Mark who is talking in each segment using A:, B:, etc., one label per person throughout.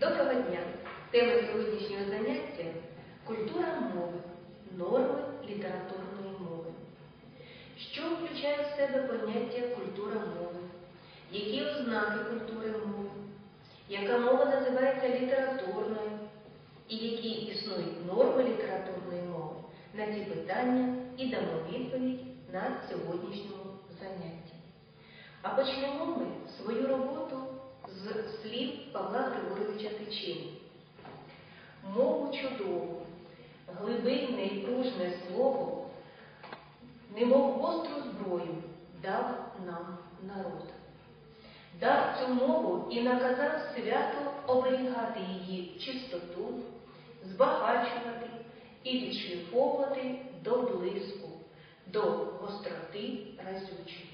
A: Доброго дня! Тема сьогоднішнього заняття культура мови, норми літературної мови. Що включає в себе поняття культура мови? Які ознаки культури мови? Яка мова називається літературною? І які існують норми літературної мови? На ці питання і дамо відповідь на сьогоднішньому занятті. А почнемо ми Павла Григоровича Тичини. Мову чудову, глибинне і пружне слово, немов гостру зброю дав нам народ. Дав цю мову і наказав свято оберігати її чистоту, збагачувати і відшліфовувати до блиску, до гостроти разючої.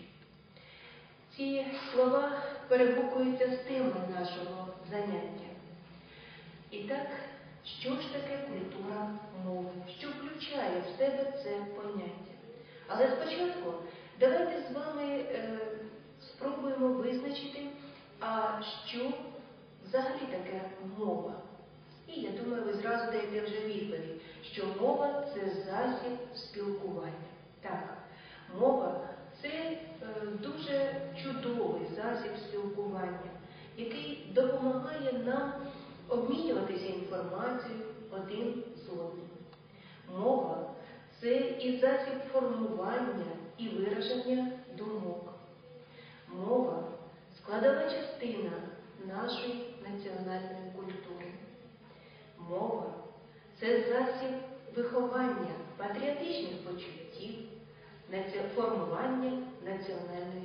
A: Ці слова перегукуються з нашого заняття. І так, що ж таке культура мови? Що включає в себе це поняття? Але спочатку давайте з вами е, спробуємо визначити, а що взагалі таке мова. І я думаю, ви зразу даєте вже відповідь, що мова це засіб спілкування. Так, мова це е, дуже чудовий засіб спілкування, який допомагає нам обмінюватися інформацією один з одним. Мова це і засіб формування і вираження думок. Мова складова частина нашої національної культури. Мова це засіб виховання патріотичних почуттів, формування національної